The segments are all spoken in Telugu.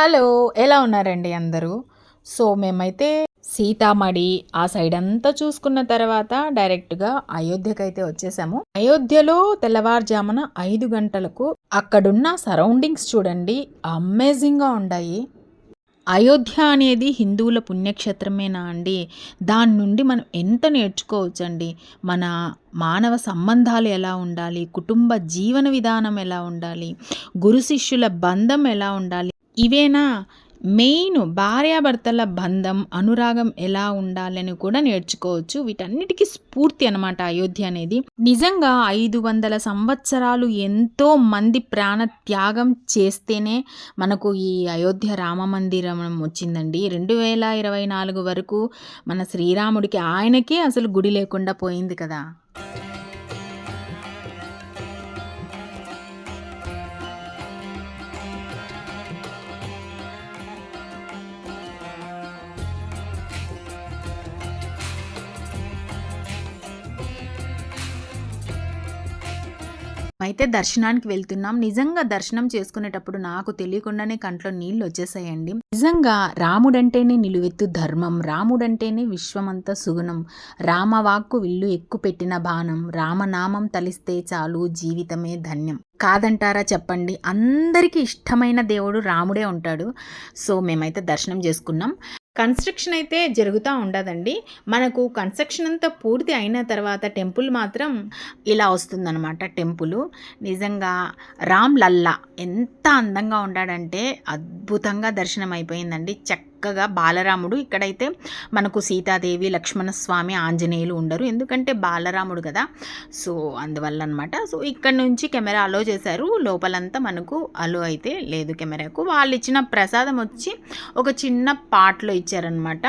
హలో ఎలా ఉన్నారండి అందరూ? సో మేమైతే సీతామడి ఆ సైడ్ అంతా చూసుకున్న తర్వాత డైరెక్ట్గా అయోధ్యకి అయితే వచ్చేసాము. అయోధ్యలో తెల్లవారుజామున ఐదు గంటలకు అక్కడున్న సరౌండింగ్స్ చూడండి అమేజింగ్గా ఉన్నాయి అయోధ్య అనేది హిందువుల పుణ్యక్షేత్రమేనా అండి? దాని నుండి మనం ఎంత నేర్చుకోవచ్చండి? మన మానవ సంబంధాలు ఎలా ఉండాలి? కుటుంబ జీవన విధానం ఎలా ఉండాలి? గురు శిష్యుల బంధం ఎలా ఉండాలి? ఇవేనా? మెయిన్ భార్యాభర్తల బంధం అనురాగం ఎలా ఉండాలని కూడా నేర్చుకోవచ్చు. వీటన్నిటికీ స్ఫూర్తి అనమాట అయోధ్య అనేది. నిజంగా ఐదు వందల సంవత్సరాలు ఎంతో మంది ప్రాణ త్యాగం చేస్తేనే మనకు ఈ అయోధ్య రామ మందిరం వచ్చిందండి. రెండు వేల ఇరవై నాలుగు వరకు మన శ్రీరాముడికి ఆయనకే అసలు గుడి లేకుండా పోయింది కదా. అయితే దర్శనానికి వెళ్తున్నాం. నిజంగా దర్శనం చేసుకునేటప్పుడు నాకు తెలియకుండానే కంట్లో నీళ్ళు వచ్చేసాయండి. నిజంగా రాముడంటేనే నిలువెత్తు ధర్మం రాముడంటేనే విశ్వమంతా సుగుణం. రామవాక్కు విల్లు ఎక్కు పెట్టిన బాణం రామనామం తలిస్తే చాలు జీవితమే ధన్యం. కాదంటారా చెప్పండి. అందరికీ ఇష్టమైన దేవుడు రాముడే ఉంటాడు. సో మేమైతే దర్శనం చేసుకున్నాం. కన్స్ట్రక్షన్ అయితే జరుగుతూ ఉండదండి. మనకు కన్స్ట్రక్షన్ అంతా పూర్తి అయిన తర్వాత టెంపుల్ మాత్రం ఇలా వస్తుందన్నమాట టెంపుల్. నిజంగా రామ్ లల్లా ఎంత అందంగా ఉన్నాడంటే అద్భుతంగా దర్శనం అయిపోయిందండి చక్కగా బాలరాముడు ఇక్కడైతే మనకు సీతాదేవి లక్ష్మణస్వామి ఆంజనేయులు ఉండరు. ఎందుకంటే బాలరాముడు కదా. సో అందువల్ల అనమాట సో ఇక్కడ నుంచి కెమెరా అలో చేశారు. లోపలంతా మనకు అలో అయితే లేదు కెమెరాకు. వాళ్ళు ఇచ్చిన ప్రసాదం వచ్చి ఒక చిన్న పాట్లో ఇచ్చారనమాట.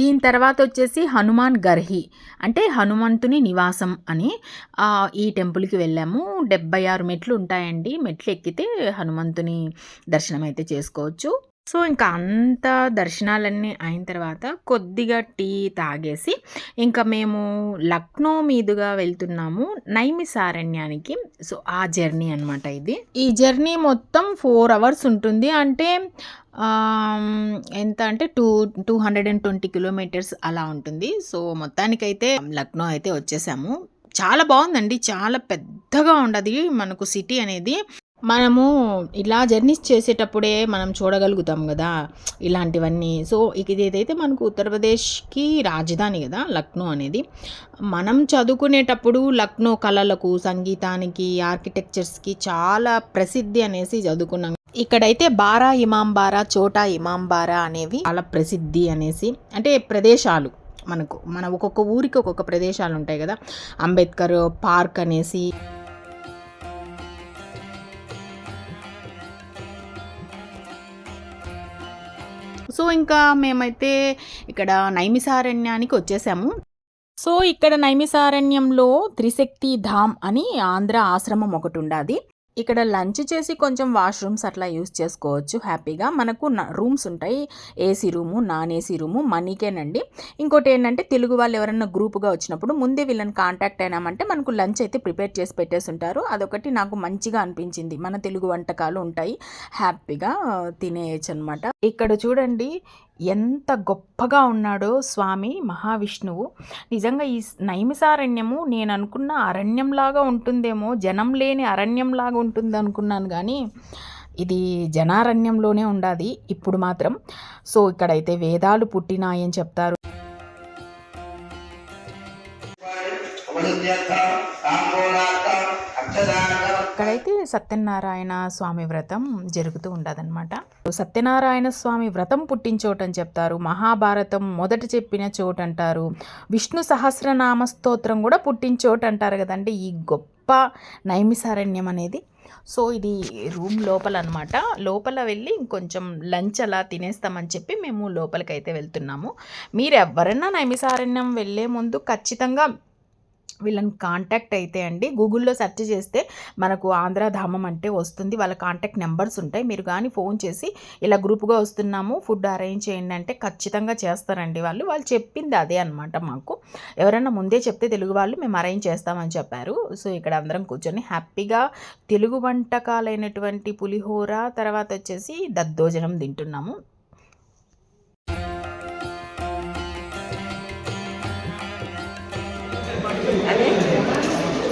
దీని తర్వాత వచ్చేసి హనుమాన్ గర్హి. అంటే హనుమంతుని నివాసం అని ఈ టెంపుల్కి వెళ్ళాము. డెబ్బై ఆరు మెట్లు ఉంటాయండి. మెట్లు ఎక్కితే హనుమంతుని దర్శనం అయితే చేసుకోవచ్చు. సో ఇంకా అంత దర్శనాలన్నీ అయిన తర్వాత కొద్దిగా టీ తాగేసి ఇంకా మేము లక్నో మీదుగా వెళ్తున్నాము నైమిసారణ్యానికి. సో ఆ జర్నీ అనమాట ఇది. ఈ జర్నీ మొత్తం ఫోర్ అవర్స్ ఉంటుంది. అంటే ఎంత అంటే two two hundred and twenty kilometres అలా ఉంటుంది. సో మొత్తానికైతే లక్నో అయితే వచ్చేసాము. చాలా బాగుందండి. చాలా పెద్దగా ఉండదు మనకు సిటీ అనేది. మనము ఇలా జర్నీస్ చేసేటప్పుడే మనం చూడగలుగుతాం కదా ఇలాంటివన్నీ. సో ఇది ఏదైతే మనకు ఉత్తరప్రదేశ్కి రాజధాని కదా లక్నో అనేది మనం చదువుకునేటప్పుడు లక్నో కళలకు సంగీతానికి ఆర్కిటెక్చర్స్కి చాలా ప్రసిద్ధి అనేసి చదువుకున్నాం. ఇక్కడైతే బారా ఇమాంబారా చోటా ఇమాంబారా అనేవి చాలా ప్రసిద్ధి అనేసి అంటే ప్రదేశాలు మనకు. మన ఒక్కొక్క ఊరికి ఒక్కొక్క ప్రదేశాలు ఉంటాయి కదా. అంబేద్కర్ పార్క్ అనేసి సో ఇంకా మేమైతే ఇక్కడ నైమిసారణ్యానికి వచ్చేసాము. సో ఇక్కడ నైమిసారణ్యంలో త్రిశక్తి ధామ్ అని ఆంధ్ర ఆశ్రమం ఒకటి ఉండాది. ఇక్కడ లంచ్ చేసి కొంచెం వాష్రూమ్స్ అట్లా యూస్ చేసుకోవచ్చు. హ్యాపీగా మనకు రూమ్స్ ఉంటాయి. AC room non AC room మనీకేనండి. ఇంకోటి ఏంటంటే తెలుగు వాళ్ళు ఎవరైనా గ్రూప్గా వచ్చినప్పుడు ముందే వీళ్ళని కాంటాక్ట్ అయినామంటే మనకు లంచ్ అయితే ప్రిపేర్ చేసి పెట్టేసి ఉంటారు అదొకటి నాకు మంచిగా అనిపించింది. మన తెలుగు వంటకాలు ఉంటాయి. హ్యాపీగా తినేయచ్చు అనమాట ఇక్కడ చూడండి ఎంత గొప్పగా ఉన్నాడో స్వామి మహావిష్ణువు. నిజంగా ఈ నైమిసారణ్యము నేను అనుకున్న అరణ్యంలాగా ఉంటుందేమో జనం లేని అరణ్యంలాగా ఉంటుంది అనుకున్నాను కానీ ఇది జనారణ్యంలోనే ఉండాది ఇప్పుడు మాత్రం. సో ఇక్కడైతే వేదాలు పుట్టినాయని చెప్తారు. ఇక్కడైతే సత్యనారాయణ స్వామి వ్రతం జరుగుతూ ఉండదన్నమాట. సత్యనారాయణ స్వామి వ్రతం పుట్టించోటని అని చెప్తారు. మహాభారతం మొదట చెప్పిన చోటు అంటారు విష్ణు సహస్రనామ స్తోత్రం కూడా పుట్టించోటు అంటారు కదండి. ఈ గొప్ప నైమిసారణ్యం అనేది. సో ఇది రూమ్ లోపల అనమాట లోపల వెళ్ళి ఇంకొంచెం లంచ్ అలా తినేస్తామని చెప్పి మేము లోపలికి అయితే వెళ్తున్నాము. మీరు ఎవరన్నా నైమిసారణ్యం వెళ్ళే ముందు ఖచ్చితంగా వీళ్ళని కాంటాక్ట్ అయితే అండి. గూగుల్లో సెర్చ్ చేస్తే మనకు ఆంధ్రధామం అంటే వస్తుంది. వాళ్ళ కాంటాక్ట్ నెంబర్స్ ఉంటాయి. మీరు కానీ ఫోన్ చేసి ఇలా గ్రూప్గా వస్తున్నాము ఫుడ్ అరేంజ్ చేయండి అంటే ఖచ్చితంగా చేస్తారండి వాళ్ళు. వాళ్ళు చెప్పింది అదే అనమాట మాకు. ఎవరైనా ముందే చెప్తే తెలుగు వాళ్ళు మేము అరేంజ్ చేస్తామని చెప్పారు. సో ఇక్కడ అందరం కూర్చొని హ్యాపీగా తెలుగు వంటకాలైనటువంటి పులిహోర తర్వాత వచ్చేసి దద్దోజనం తింటున్నాము.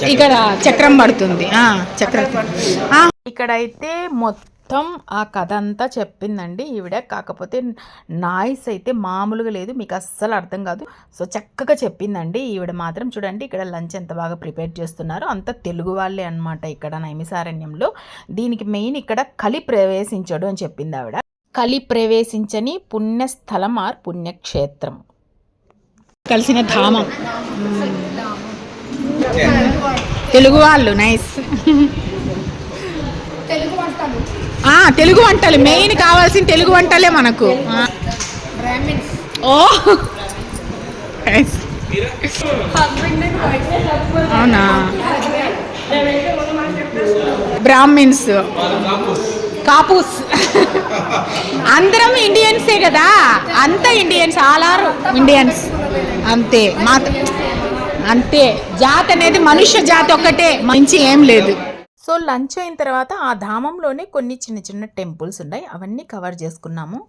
ఇక్కడ చక్రం పడుతుంది. ఆ, చక్రం. ఆ, ఇక్కడైతే మొత్తం ఆ కథ అంతా చెప్పిందండి. ఈవిడ కాకపోతే నాయిస్ అయితే మామూలుగా లేదు. మీకు అస్సలు అర్థం కాదు. సో చక్కగా చెప్పిందండి. ఈవిడ మాత్రం చూడండి ఇక్కడ లంచ్ ఎంత బాగా ప్రిపేర్ చేస్తున్నారు అంత తెలుగు వాళ్ళే అనమాట ఇక్కడ నైమిసారణ్యంలో. దీనికి మెయిన్ ఇక్కడ కలి ప్రవేశించడు అని చెప్పింది ఆవిడ. కలి ప్రవేశించని పుణ్యస్థలం ఆర్ పుణ్యక్షేత్రం. కలిసిన ధామం. తెలుగు వాళ్ళు నైస్ తెలుగు వంటలు. మెయిన్ కావాల్సిన తెలుగు వంటలే మనకు. ఓ. అవునా? బ్రాహ్మిన్స్. కాపూస్. అందరం ఇండియన్సే కదా? అంత ఇండియన్స్ ఆల్ ఆర్ ఇండియన్స్. అంతే. మా అంతే. జాతి అనేది మనుష్య జాతి ఒక్కటే. మంచి ఏం లేదు. సో లంచ్ అయిన తర్వాత ఆ ధామంలోనే కొన్ని చిన్న చిన్న టెంపుల్స్ ఉన్నాయి. అవన్నీ కవర్ చేసుకున్నాము.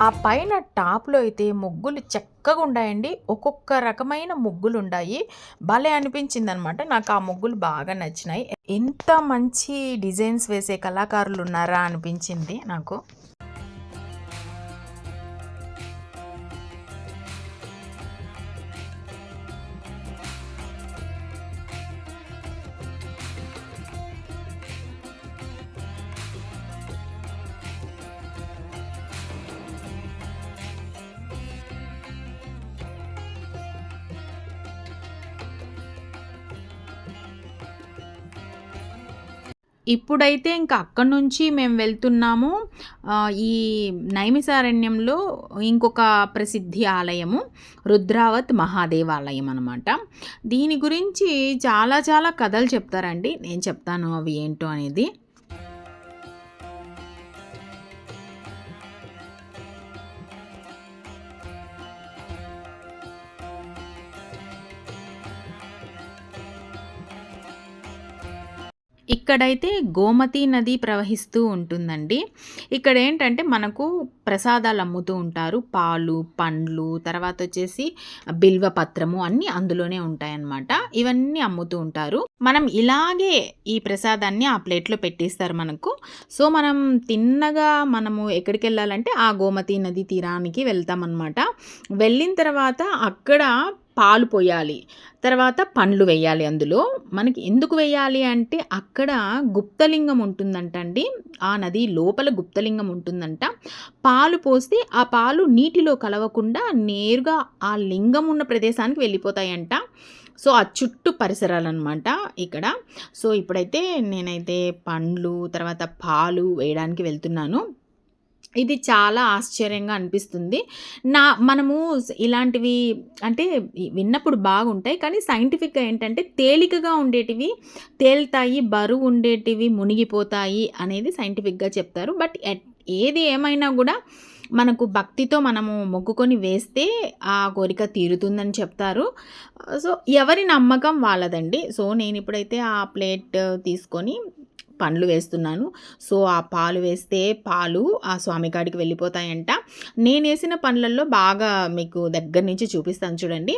ఆ పైన టాప్లో అయితే ముగ్గులు చక్కగా ఉన్నాయండి ఒక్కొక్క రకమైన ముగ్గులు ఉన్నాయి భలే అనిపించింది అనమాట నాకు ఆ ముగ్గులు బాగా నచ్చినాయి. ఎంత మంచి డిజైన్స్ వేసే కళాకారులు ఉన్నారా అనిపించింది నాకు. ఇప్పుడైతే ఇంకా అక్కడి నుంచి మేము వెళ్తున్నాము. ఈ నైమిసారణ్యంలో ఇంకొక ప్రసిద్ధి ఆలయము రుద్రావత్ మహాదేవాలయం అనమాట దీని గురించి చాలా చాలా కథలు చెప్తారండి. నేను చెప్తాను అవి ఏంటో అనేది. ఇక్కడైతే గోమతి నది ప్రవహిస్తూ ఉంటుందండి. ఇక్కడ ఏంటంటే మనకు ప్రసాదాలు అమ్ముతూ ఉంటారు. పాలు పండ్లు తర్వాత వచ్చేసి బిల్వ పత్రము అన్నీ అందులోనే ఉంటాయన్నమాట. ఇవన్నీ అమ్ముతూ ఉంటారు. మనం ఇలాగే ఈ ప్రసాదాన్ని ఆ ప్లేట్లో పెట్టిస్తారు మనకు. సో మనం తిన్నగా మనము ఎక్కడికి వెళ్ళాలంటే ఆ గోమతి నది తీరానికి వెళ్తామన్నమాట. వెళ్ళిన తర్వాత అక్కడ పాలు పోయాలి. తర్వాత పండ్లు వేయాలి అందులో. మనకి ఎందుకు వేయాలి అంటే అక్కడ గుప్తలింగం ఉంటుందంట అండి ఆ నది లోపల గుప్తలింగం ఉంటుందంట. పాలు పోస్తే ఆ పాలు నీటిలో కలవకుండా నేరుగా ఆ లింగం ఉన్న ప్రదేశానికి వెళ్ళిపోతాయంట. సో ఆ చుట్టూ పరిసరాలు అనమాట ఇక్కడ. సో ఇప్పుడైతే నేనైతే పండ్లు తర్వాత పాలు వేయడానికి వెళ్తున్నాను. ఇది చాలా ఆశ్చర్యంగా అనిపిస్తుంది. నా మనము ఇలాంటివి అంటే విన్నప్పుడు బాగుంటాయి. కానీ సైంటిఫిక్గా ఏంటంటే తేలికగా ఉండేటివి తేలుతాయి బరువు ఉండేటివి మునిగిపోతాయి అనేది సైంటిఫిక్గా చెప్తారు. బట్ ఎట్- ఏది ఏమైనా కూడా మనకు భక్తితో మనము మొక్కుకొని వేస్తే ఆ కోరిక తీరుతుందని చెప్తారు. సో ఎవరి నమ్మకం వాళ్ళదండి. సో నేను ఇప్పుడైతే ఆ ప్లేట్ తీసుకొని పండ్లు వేస్తున్నాను. సో ఆ పాలు వేస్తే పాలు ఆ స్వామి కాడికి వెళ్ళిపోతాయంట. నేను వేసిన పండ్లల్లో బాగా మీకు దగ్గర నుంచి చూపిస్తాను చూడండి.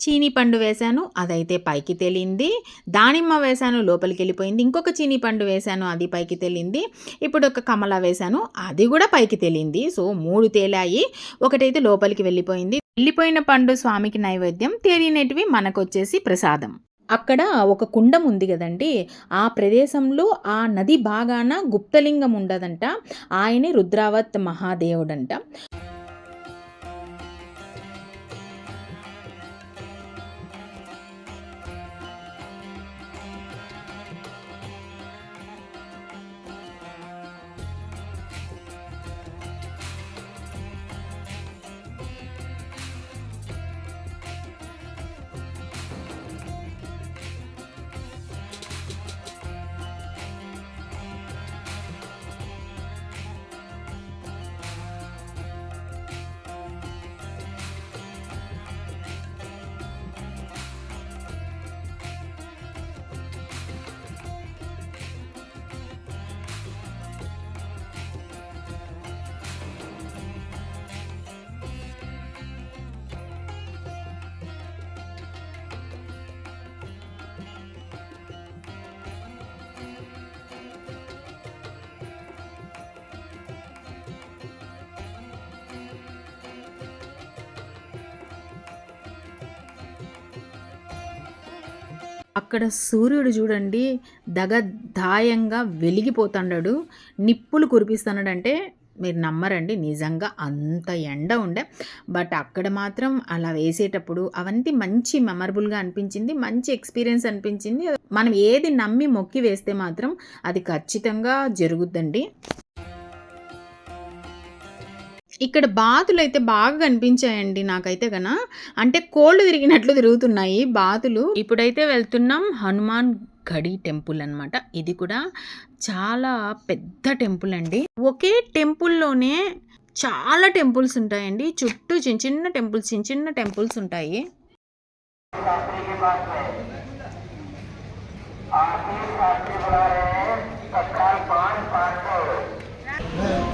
చీనీ పండు వేశాను అదైతే పైకి తేలింది. దానిమ్మ వేశాను లోపలికి వెళ్ళిపోయింది. ఇంకొక చీనీ పండు వేశాను అది పైకి తేలింది. ఇప్పుడు ఒక కమల వేశాను అది కూడా పైకి తేలింది. సో మూడు తేలాయి. ఒకటైతే లోపలికి వెళ్ళిపోయింది. వెళ్ళిపోయిన పండు స్వామికి నైవేద్యం తేలినటివి మనకొచ్చేసి ప్రసాదం. అక్కడ ఒక కుండం ఉంది కదండి. ఆ ప్రదేశంలో ఆ నది భాగాన గుప్తలింగం ఉండదంట. ఆయనే రుద్రావత్ మహాదేవుడంట. అక్కడ సూర్యుడు చూడండి దగదాయంగా వెలిగిపోతున్నాడు నిప్పులు కురిపిస్తున్నాడంటే మీరు నమ్మరండి నిజంగా అంత ఎండ ఉండే. బట్ అక్కడ మాత్రం అలా వేసేటప్పుడు అవంతి మంచి మెమరబుల్గా అనిపించింది మంచి ఎక్స్పీరియన్స్ అనిపించింది. మనం ఏది నమ్మి మొక్కి వేస్తే మాత్రం అది ఖచ్చితంగా జరుగుద్దండి. ఇక్కడ బాతులు అయితే బాగా కనిపించాయండి నాకైతే గన. అంటే కోళ్ళు తిరిగినట్లు తిరుగుతున్నాయి బాతులు. ఇప్పుడైతే వెళ్తున్నాం హనుమాన్ గడి టెంపుల్ అన్నమాట. ఇది కూడా చాలా పెద్ద టెంపుల్ అండి. ఒకే టెంపుల్లోనే చాలా టెంపుల్స్ ఉంటాయండి. చుట్టూ చిన్న చిన్న టెంపుల్స్ చిన్న చిన్న టెంపుల్స్ ఉంటాయి. ఆ,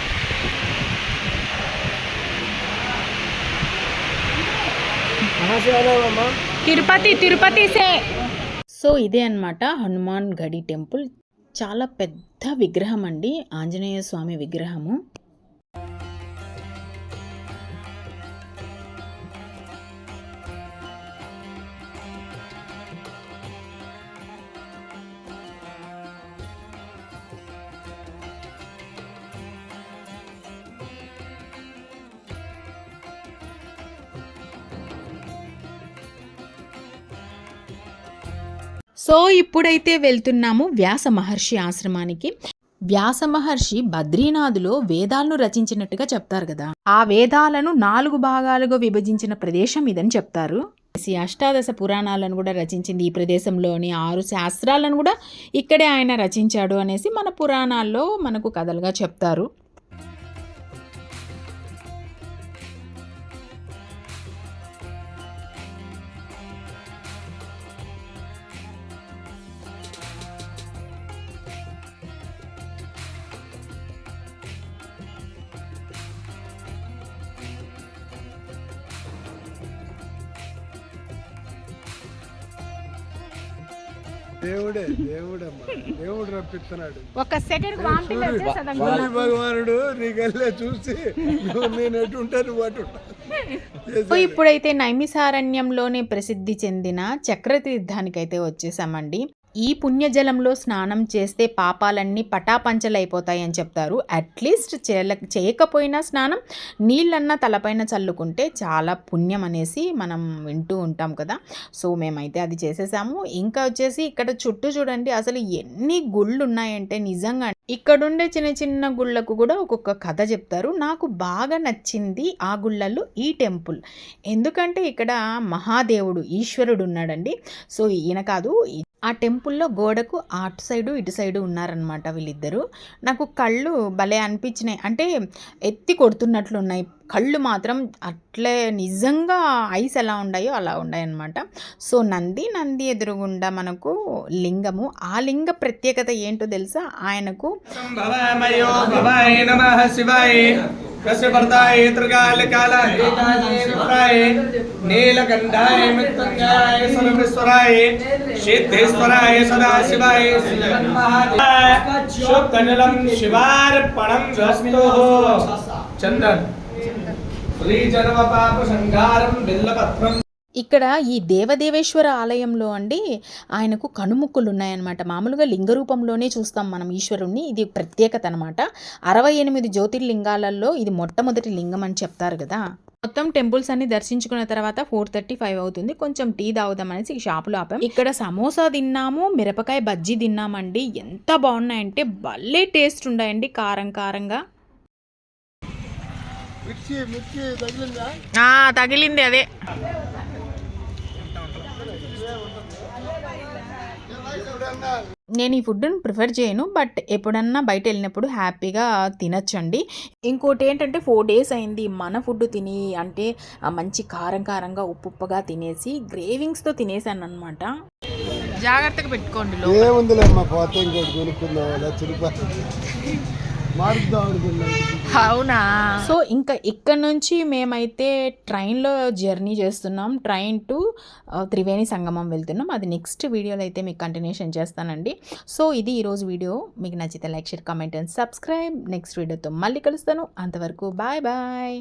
తిరుపతి తిరుపతి సే. సో ఇదే అన్నమాట హనుమాన్ గడి టెంపుల్. చాలా పెద్ద విగ్రహం అండి ఆంజనేయ స్వామి విగ్రహము. సో ఇప్పుడైతే వెళ్తున్నాము వ్యాస మహర్షి ఆశ్రమానికి. వ్యాస మహర్షి బద్రీనాథులో వేదాలను రచించినట్టుగా చెప్తారు కదా. ఆ వేదాలను నాలుగు భాగాలుగా విభజించిన ప్రదేశం ఇదని చెప్తారు. ఈ అష్టాదశ పురాణాలను కూడా రచించింది ఈ ప్రదేశంలోని ఆరు శాస్త్రాలను కూడా ఇక్కడే ఆయన రచించాడు అనేసి మన పురాణాల్లో మనకు కథలుగా చెప్తారు. దేవుడే దేవుడమ్మా. దేవుడు రప్పిస్తున్నాడు. ఒక సెకండ్ భగవానుడు నీకెళ్ళే చూసి నువ్వు నేను ఎటు ఉంటా నువ్వు అటు ఉంటా. ఇప్పుడైతే నైమిసారణ్యంలోనే ప్రసిద్ధి చెందిన చక్రతీర్థానికైతే వచ్చేసామండి. ఈ పుణ్యజలంలో స్నానం చేస్తే పాపాలన్నీ పటాపంచలైపోతాయని చెప్తారు. అట్లీస్ట్ చేల చేయకపోయినా స్నానం నీళ్ళన్నా తలపైన చల్లుకుంటే చాలా పుణ్యం అనేసి మనం వింటూ ఉంటాం కదా. సో మేమైతే అది చేసేసాము. ఇంకా వచ్చేసి ఇక్కడ చుట్టూ చూడండి అసలు ఎన్ని గుళ్ళు ఉన్నాయంటే నిజంగా ఇక్కడుండే చిన్న చిన్న గుళ్ళకు కూడా ఒక్కొక్క కథ చెప్తారు. నాకు బాగా నచ్చింది ఆ గుళ్ళల్లో ఈ టెంపుల్. ఎందుకంటే ఇక్కడ మహాదేవుడు ఈశ్వరుడు ఉన్నాడండి సో ఈయన కాదు ఈ- ఆ టెంపుల్లో గోడకు అటు సైడు ఇటు సైడు ఉన్నారనమాట వీళ్ళిద్దరూ. నాకు కళ్ళు భలే అనిపించినాయి. అంటే ఎత్తి కొడుతున్నట్లు ఉన్నాయి కళ్ళు మాత్రం అట్లే నిజంగా ఐస్ ఎలా ఉన్నాయో అలా ఉన్నాయన్నమాట సో నంది నంది ఎదురుగుండా మనకు లింగము. ఆ లింగ ప్రత్యేకత ఏంటో తెలుసా? ఆయనకు कशवर्धाय त्रिकालकालाय प्राय नीलकण्ठाय मृत्युञ्जयाय सर्वेश्वराय सिद्धेश्वराय सदाशिवाय शुभकनलं शिवार्पणं ध्वस्तोः चन्दन श्रीजन्मपापसंहारं बिल्लपत्रं ఇక్కడ ఈ దేవదేవేశ్వర ఆలయంలో అండి ఆయనకు కనుముక్కులు ఉన్నాయన్నమాట మామూలుగా లింగ రూపంలోనే చూస్తాం మనం ఈశ్వరుణ్ణి. ఇది ప్రత్యేకత అనమాట అరవై ఎనిమిది జ్యోతిర్లింగాలలో ఇది మొట్టమొదటి లింగం అని చెప్తారు కదా. మొత్తం టెంపుల్స్ అన్ని దర్శించుకున్న తర్వాత ఫోర్ థర్టీ ఫైవ్ అవుతుంది. కొంచెం టీ తాగుదాం అనేసి ఈ షాపులో ఆపాం. ఇక్కడ సమోసా తిన్నాము మిరపకాయ బజ్జీ తిన్నామండి. ఎంత బాగున్నాయంటే భలే టేస్ట్ ఉన్నాయండి కారం కారంగా. తగిలింది అదే. నేను ఈ ఫుడ్ని ప్రిఫర్ చేయను బట్ ఎప్పుడన్నా బయట వెళ్ళినప్పుడు హ్యాపీగా తినచ్చండి. ఇంకోటి ఏంటంటే ఫోర్ డేస్ అయింది మన ఫుడ్ తిని అంటే మంచి కారం కారంగా ఉప్పు ఉప్పుగా తినేసి గ్రేవింగ్స్తో తినేసాను అనమాట జాగ్రత్తగా పెట్టుకోండి అవునా? సో ఇంకా ఇక్కడ నుంచి మేమైతే ట్రైన్లో జర్నీ చేస్తున్నాం. ట్రైన్ టు త్రివేణి సంగమం వెళ్తున్నాం. అది నెక్స్ట్ వీడియోలో అయితే మీకు కంటిన్యూషన్ చేస్తానండి. సో ఇది ఈరోజు వీడియో. మీకు నచ్చితే like share comment and subscribe. Next వీడియోతో మళ్ళీ కలుస్తాను. అంతవరకు బాయ్ బాయ్.